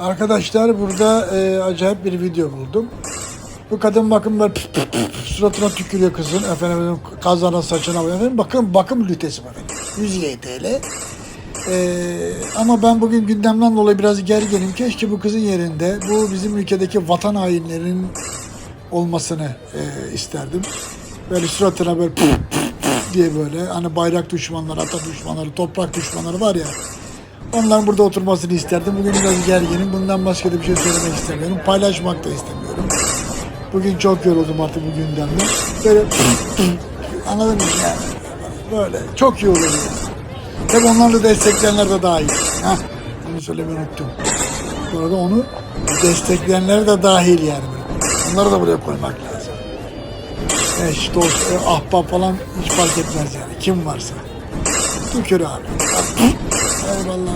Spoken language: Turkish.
Arkadaşlar burada e, acayip bir video buldum. Bu kadın bakın böyle püf püf püf suratına tükürüyor kızın. Efendim kazana saçına efendim. Bakın bakım lütesi var. 100 TL. Ee, ama ben bugün gündemden dolayı biraz gerginim. Keşke bu kızın yerinde bu bizim ülkedeki vatan hainlerinin olmasını e, isterdim. Böyle suratına böyle püf püf püf diye böyle hani bayrak düşmanları, ata düşmanları, toprak düşmanları var ya. Onların burada oturmasını isterdim. Bugün biraz gerginim. Bundan başka da bir şey söylemek istemiyorum. Paylaşmak da istemiyorum. Bugün çok yoruldum artık bu gündemden. Böyle anladın mı yani? Böyle çok olur yani. Tabi onlarla destekleyenler de dahil. Heh, onu söylemeyi unuttum. Bu arada onu destekleyenler de dahil yani. Onları da buraya koymak lazım. Eş, dost, e, ahbap falan hiç fark etmez yani. Kim varsa. Tükür abi. Eyvallah.